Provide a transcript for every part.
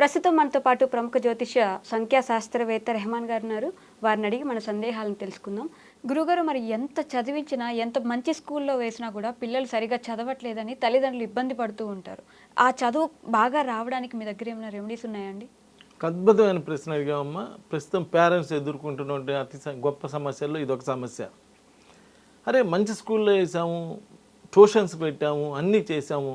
ప్రస్తుతం మనతో పాటు ప్రముఖ జ్యోతిష సంఖ్యా శాస్త్రవేత్త రెహమాన్ గారు ఉన్నారు. వారిని అడిగి మన సందేహాలను తెలుసుకుందాం. గురుగారు మరి ఎంత చదివించినా ఎంత మంచి స్కూల్లో వేసినా కూడా పిల్లలు సరిగా చదవట్లేదని తల్లిదండ్రులు ఇబ్బంది పడుతూ ఉంటారు. ఆ చదువు బాగా రావడానికి మీ దగ్గర ఏమైనా రెమెడీస్ ఉన్నాయండి? అద్భుతమైన ప్రశ్న అడిగామమ్మ ప్రస్తుతం పేరెంట్స్ ఎదుర్కొంటున్న అతి గొప్ప సమస్యల్లో ఇదొక సమస్య. అరే మంచి స్కూల్లో వేసాము ట్యూషన్స్ పెట్టాము అన్నీ చేసాము.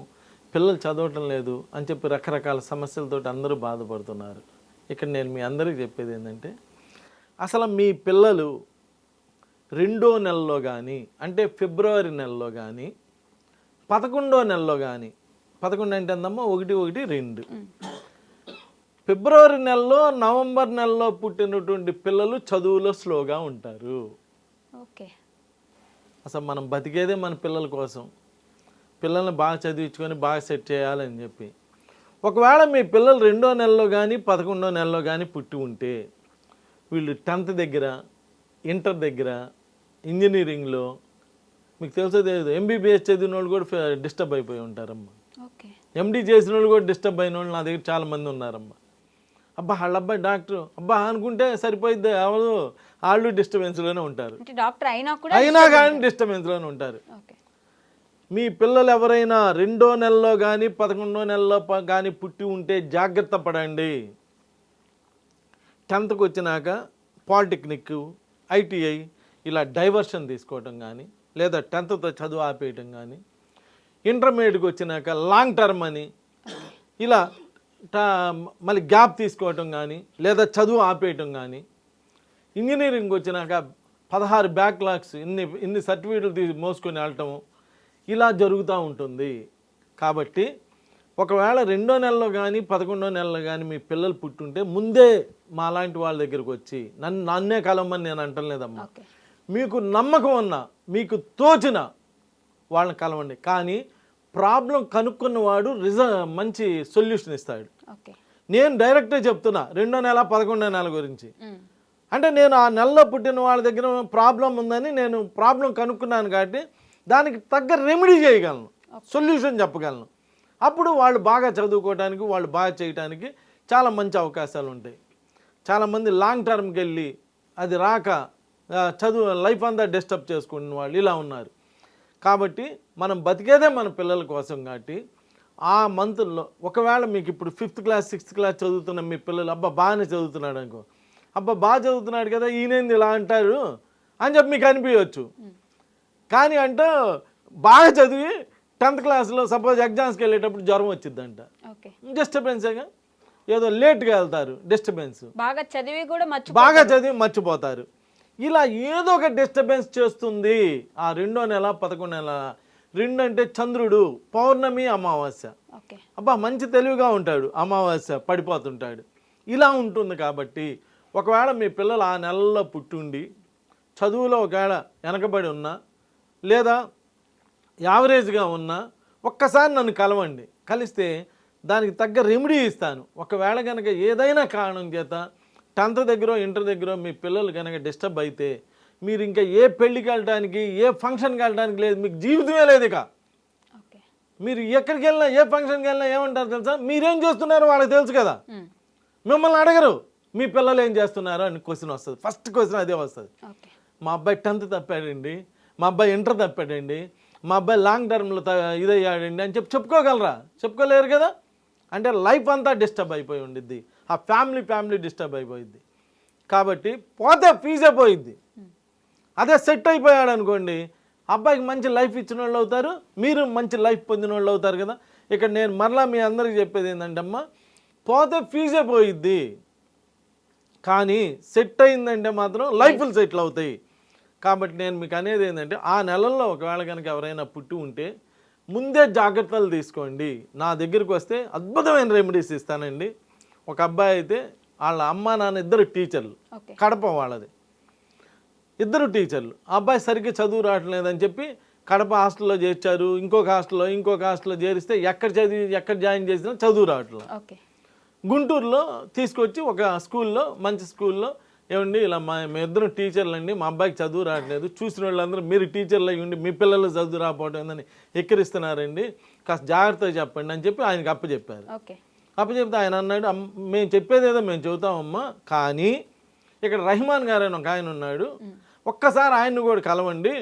పిల్లలు చదవటం లేదు అని చెప్పి రకరకాల సమస్యలతో అందరూ బాధపడుతున్నారు. ఇక్కడ నేను మీ అందరికీ చెప్పేది ఏంటంటే అసలు మీ పిల్లలు రెండో నెలలో కానీ అంటే ఫిబ్రవరి నెలలో కానీ పదకొండో నెలలో కానీ పదకొండు అంటే ఎంతమ్మా ఒకటి ఒకటి రెండు. ఫిబ్రవరి నెలలో నవంబర్ నెలలో పుట్టినటువంటి పిల్లలు చదువులో స్లోగా ఉంటారు. ఓకే. అసలు మనం బతికేదే మన పిల్లల కోసం. పిల్లల్ని బాగా చదివించుకొని బాగా సెట్ చేయాలని చెప్పి. ఒకవేళ మీ పిల్లలు రెండో నెలలో కానీ పదకొండో నెలలో కానీ పుట్టి ఉంటే వీళ్ళు టెన్త్ దగ్గర ఇంటర్ దగ్గర ఇంజనీరింగ్లో మీకు తెలుసో తెలియదు ఎంబీబీఎస్ చదివిన వాళ్ళు కూడా డిస్టర్బ్ అయిపోయి ఉంటారమ్మా. ఓకే. ఎండి చేసిన వాళ్ళు కూడా డిస్టర్బ్ అయిన వాళ్ళు నా దగ్గర చాలా మంది ఉన్నారమ్మా. అబ్బా వాళ్ళ అబ్బాయి డాక్టర్ అబ్బా అనుకుంటే సరిపోయిద్ది ఎవరు? వాళ్ళు డిస్టర్బెన్స్లోనే ఉంటారు. అయినా కూడా అయినా కానీ డిస్టర్బెన్స్లోనే ఉంటారు. ఓకే. మీ పిల్లలు ఎవరైనా రెండో నెలలో కానీ పదకొండో నెలలో కానీ పుట్టి ఉంటే జాగ్రత్త పడండి. టెన్త్కి వచ్చినాక పాలిటెక్నిక్ ఐటీఐ ఇలా డైవర్షన్ తీసుకోవటం కానీ లేదా టెన్త్తో చదువు ఆపేయటం కానీ ఇంటర్మీడియట్కి వచ్చినాక లాంగ్ టర్మ్ అని ఇలా మళ్ళీ గ్యాప్ తీసుకోవటం కానీ లేదా చదువు ఆపేయటం కానీ ఇంజనీరింగ్ వచ్చినాక పదహారు బ్యాక్లాగ్స్ ఇన్ని ఇన్ని సర్టిఫికేట్లు తీసి మోసుకొని వెళ్ళటం ఇలా జరుగుతూ ఉంటుంది. కాబట్టి ఒకవేళ రెండో నెలలో కానీ పదకొండో నెలలో కానీ మీ పిల్లలు పుట్టుంటే ముందే మా లాంటి వాళ్ళ దగ్గరికి వచ్చి నన్ను నన్నే కలవమని నేను అంటలేదమ్మా మీకు నమ్మకం ఉన్న మీకు తోచిన వాళ్ళని కలవండి. కానీ ప్రాబ్లం కనుక్కున్నవాడు రిజ మంచి సొల్యూషన్ ఇస్తాడు. నేను డైరెక్టే చెప్తున్నా రెండో నెల పదకొండో నెల గురించి. అంటే నేను ఆ నెలలో పుట్టిన వాళ్ళ దగ్గర ప్రాబ్లం ఉందని నేను ప్రాబ్లం కనుక్కున్నాను కాబట్టి దానికి తగ్గ రెమెడీ చేయగలను సొల్యూషన్ చెప్పగలను. అప్పుడు వాళ్ళు బాగా చదువుకోవడానికి వాళ్ళు బాగా చేయడానికి చాలా మంచి అవకాశాలు ఉంటాయి. చాలామంది లాంగ్ టర్మ్కి వెళ్ళి అది రాక చదువు లైఫ్ అంతా డిస్టర్బ్ చేసుకున్న వాళ్ళు ఇలా ఉన్నారు. కాబట్టి మనం బతికేదే మన పిల్లల కోసం కాబట్టి ఆ మంత్లో ఒకవేళ మీకు ఇప్పుడు ఫిఫ్త్ క్లాస్ సిక్స్త్ క్లాస్ చదువుతున్న మీ పిల్లలు అబ్బా బాగానే చదువుతున్నాడు అనుకో. అబ్బా బాగా చదువుతున్నాడు కదా ఈయనేంది ఇలా అంటారు? అని చెప్పి మీకు అనిపించవచ్చు. కానీ అంటూ బాగా చదివి టెన్త్ క్లాస్లో సపోజ్ ఎగ్జామ్స్కి వెళ్ళేటప్పుడు జ్వరం వచ్చిందంట డిస్టర్బెన్సేగా ఏదో లేట్గా వెళ్తారు డిస్టర్బెన్స్. బాగా చదివి కూడా మర్చి బాగా చదివి మర్చిపోతారు. ఇలా ఏదో ఒక డిస్టర్బెన్స్ చేస్తుంది. ఆ రెండో నెల పదకొండు నెల రెండు అంటే చంద్రుడు పౌర్ణమి అమావాస్య. అబ్బా మంచి తెలివిగా ఉంటాడు. అమావాస్య పడిపోతుంటాడు. ఇలా ఉంటుంది కాబట్టి ఒకవేళ మీ పిల్లలు ఆ నెలలో పుట్టుండి చదువులో ఒకవేళ వెనకబడి ఉన్నా లేదా యావరేజ్గా ఉన్నా ఒక్కసారి నన్ను కలవండి. కలిస్తే దానికి తగ్గ రెమెడీ ఇస్తాను. ఒకవేళ కనుక ఏదైనా కారణం చేత టెన్త్ దగ్గర ఇంటర్ దగ్గర మీ పిల్లలు కనుక డిస్టర్బ్ అయితే మీరు ఇంకా ఏ పెళ్ళికి వెళ్ళడానికి ఏ ఫంక్షన్కి వెళ్ళడానికి లేదు. మీకు జీవితమే లేదు ఇక. ఓకే. మీరు ఎక్కడికి వెళ్ళినా ఏ ఫంక్షన్కి వెళ్ళినా ఏమంటారు తెలుసా? మీరేం చేస్తున్నారో వాళ్ళకి తెలుసు కదా. మిమ్మల్ని అడగరు. మీ పిల్లలు ఏం చేస్తున్నారు అని క్వశ్చన్ వస్తుంది. ఫస్ట్ క్వశ్చన్ అదే వస్తుంది. మా అబ్బాయి టెన్త్ తప్పాడండి. మా అబ్బాయి ఇంటర్ తప్పాడండి. మా అబ్బాయి లాంగ్ టర్మ్లో త ఇదయ్యాడండి అని చెప్పి చెప్పుకోగలరా? చెప్పుకోలేరు కదా? అంటే లైఫ్ అంతా డిస్టర్బ్ అయిపోయి ఉండిద్ది. ఆ ఫ్యామిలీ ఫ్యామిలీ డిస్టర్బ్ అయిపోయింది కాబట్టి పోతే ఫీజే పోయిద్ది. అదే సెట్ అయిపోయాడు అనుకోండి అబ్బాయికి మంచి లైఫ్ ఇచ్చిన వాళ్ళు అవుతారు మీరు మంచి లైఫ్ పొందిన వాళ్ళు అవుతారు కదా? ఇక్కడ నేను మరలా మీ అందరికి చెప్పేది ఏంటంటే అమ్మా పోతే ఫీజే పోయిద్ది. కానీ సెట్ అయిందంటే మాత్రం లైఫ్లు సెటిల్ అవుతాయి. కాబట్టి నేను మీకు అనేది ఏంటంటే ఆ నెలల్లో ఒకవేళ కనుక ఎవరైనా పుట్టి ఉంటే ముందే జాగ్రత్తలు తీసుకోండి. నా దగ్గరికి వస్తే అద్భుతమైన రెమెడీస్ ఇస్తానండి. ఒక అబ్బాయి అయితే వాళ్ళ అమ్మ నాన్న ఇద్దరు టీచర్లు కడప వాళ్ళది. ఇద్దరు టీచర్లు ఆ అబ్బాయి సరిగ్గా చదువు రావట్లేదని చెప్పి కడప హాస్టల్లో చేర్చారు. ఇంకొక హాస్టల్లో ఇంకొక హాస్టల్లో చేరిస్తే ఎక్కడ చదివి ఎక్కడ జాయిన్ చేసినా చదువు రావట్లేదు. గుంటూరులో తీసుకొచ్చి ఒక స్కూల్లో మంచి స్కూల్లో ఏమండి ఇలా మా మీ ఇద్దరు టీచర్లు అండి మా అబ్బాయికి చదువు రావట్లేదు. చూసిన వాళ్ళందరూ మీరు టీచర్లు అయ్యి ఉండి మీ పిల్లలు చదువు రాకపోవడం ఏందని ఎక్కిరిస్తున్నారండి కాస్త జాగ్రత్తగా చెప్పండి అని చెప్పి ఆయనకి అప్పచెప్పారు. అప్పచెప్తే ఆయన అన్నాడు "అమ్- మేము చెప్పేది ఏదో మేము చెబుతామమ్మా. కానీ ఇక్కడ రహమాన్ గారు అని ఒక ఆయన ఉన్నాడు. ఒక్కసారి ఆయన్ని కూడా కలవండి.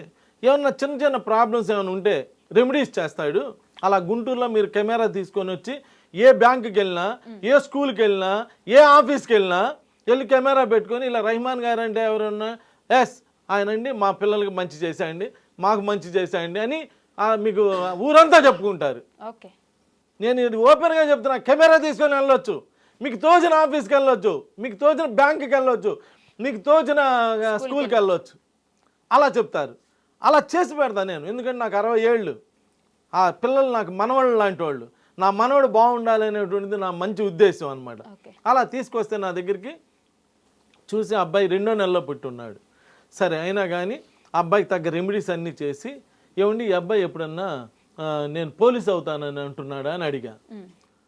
ఏమన్నా చిన్న చిన్న ప్రాబ్లమ్స్ ఏమైనా ఉంటే రెమెడీస్ చేస్తాడు. అలా గుంటూరులో మీరు కెమెరా తీసుకొని వచ్చి ఏ బ్యాంకుకి వెళ్ళినా ఏ స్కూల్కి వెళ్ళినా ఏ ఆఫీస్కి వెళ్ళినా వెళ్ళి కెమెరా పెట్టుకొని ఇలా రహమాన్ గారు అంటే ఎవరన్నా ఎస్ ఆయనండి మా పిల్లలకి మంచి చేశాయండి మాకు మంచి చేశాయండి అని మీకు ఊరంతా చెప్పుకుంటారు. ఓకే. నేను ఇది ఓపెన్గా చెప్తున్నా కెమెరా తీసుకొని వెళ్ళొచ్చు. మీకు తోచిన ఆఫీస్కి వెళ్ళొచ్చు మీకు తోచిన బ్యాంక్కి వెళ్ళొచ్చు మీకు తోచిన స్కూల్కి వెళ్ళొచ్చు. అలా చెప్తారు. అలా చేసి పెడతా నేను ఎందుకంటే నాకు అరవై ఏళ్ళు. ఆ పిల్లలు నాకు మనవాళ్ళు లాంటి వాళ్ళు నా మనవడు బాగుండాలి అనేటువంటిది నా మంచి ఉద్దేశం అనమాట అలా తీసుకొస్తే నా దగ్గరికి చూసి అబ్బాయి రెండో నెలలో పుట్టున్నాడు. సరే అయినా కానీ అబ్బాయికి తగ్గ రెమెడీస్ అన్నీ చేసి ఏమండి ఈ అబ్బాయి ఎప్పుడన్నా నేను పోలీస్ అవుతానని అంటున్నాడా? అని అడిగా.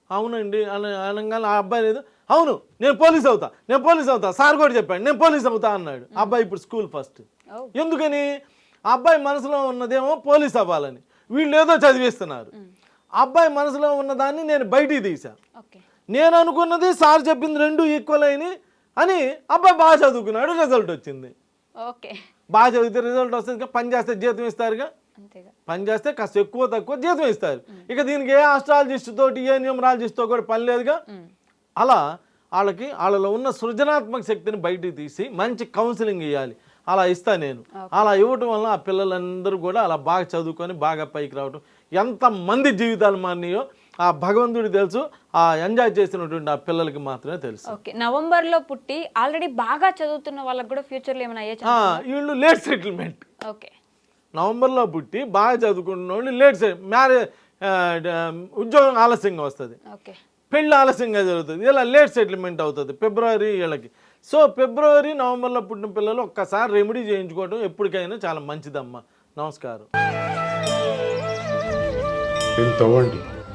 అవునండి. అని అనగానే ఆ అబ్బాయి లేదు అవును నేను పోలీస్ అవుతా నేను పోలీస్ అవుతా సార్ కూడా చెప్పాడు నేను పోలీస్ అవుతా అన్నాడు. అబ్బాయి ఇప్పుడు స్కూల్ ఫస్ట్. ఎందుకని? ఆ అబ్బాయి మనసులో ఉన్నదేమో పోలీస్ అవ్వాలని. వీళ్ళు ఏదో చదివిస్తున్నారు. అబ్బాయి మనసులో ఉన్నదాన్ని నేను బయటికి తీసా ఓకే. నేను అనుకున్నది సార్ చెప్పింది రెండు ఈక్వల్ అయినాయి అని అబ్బాయి బాగా చదువుకున్నాడు రిజల్ట్ వచ్చింది. ఓకే. బాగా చదివితే రిజల్ట్ వస్తుంది ఇంకా పని చేస్తే జీతం ఇస్తారుగా అంతేగా. పని చేస్తే కాస్త ఎక్కువ తక్కువ జీతం ఇస్తారు. ఇక దీనికి ఏ ఆస్ట్రాలజిస్ట్ తోటి ఏ న్యూమరాలజిస్ట్తో కూడా పని లేదుగా. అలా వాళ్ళకి వాళ్ళలో ఉన్న సృజనాత్మక శక్తిని బయటికి తీసి మంచి కౌన్సిలింగ్ ఇవ్వాలి అలా ఇస్తా నేను. అలా ఇవ్వటం వల్ల ఆ పిల్లలందరూ కూడా అలా బాగా చదువుకొని బాగా పైకి రావటం. ఎంతమంది జీవితాలు మారినాయో ఆ భగవంతుడి తెలుసు ఆ ఎంజాయ్ చేసినటువంటి ఆ పిల్లలకి మాత్రమే తెలుసు. ఓకే నవంబర్లో పుట్టి ఆల్రెడీ బాగా చదువుతున్న వాళ్ళకి కూడా ఫ్యూచర్లో ఏమైనా అయ్యే ఆ, ఛాన్స్ వీళ్ళు లేట్ సెటిల్మెంట్ ఓకే. నవంబర్లో పుట్టి బాగా చదువుకున్న వాళ్ళు లేట్ మ్యారేజ్ ఉద్యోగం ఆలస్యంగా వస్తుంది. ఓకే. పెళ్ళి ఆలస్యంగా జరుగుతుంది. ఇలా లేట్ సెటిల్మెంట్ అవుతుంది ఫిబ్రవరి వీళ్ళకి సో ఫిబ్రవరి నవంబర్లో పుట్టిన పిల్లలు ఒక్కసారి రెమెడీ చేయించుకోవడం ఎప్పటికైనా చాలా మంచిదమ్మా. నమస్కారం. దీన్ని తవ్వండి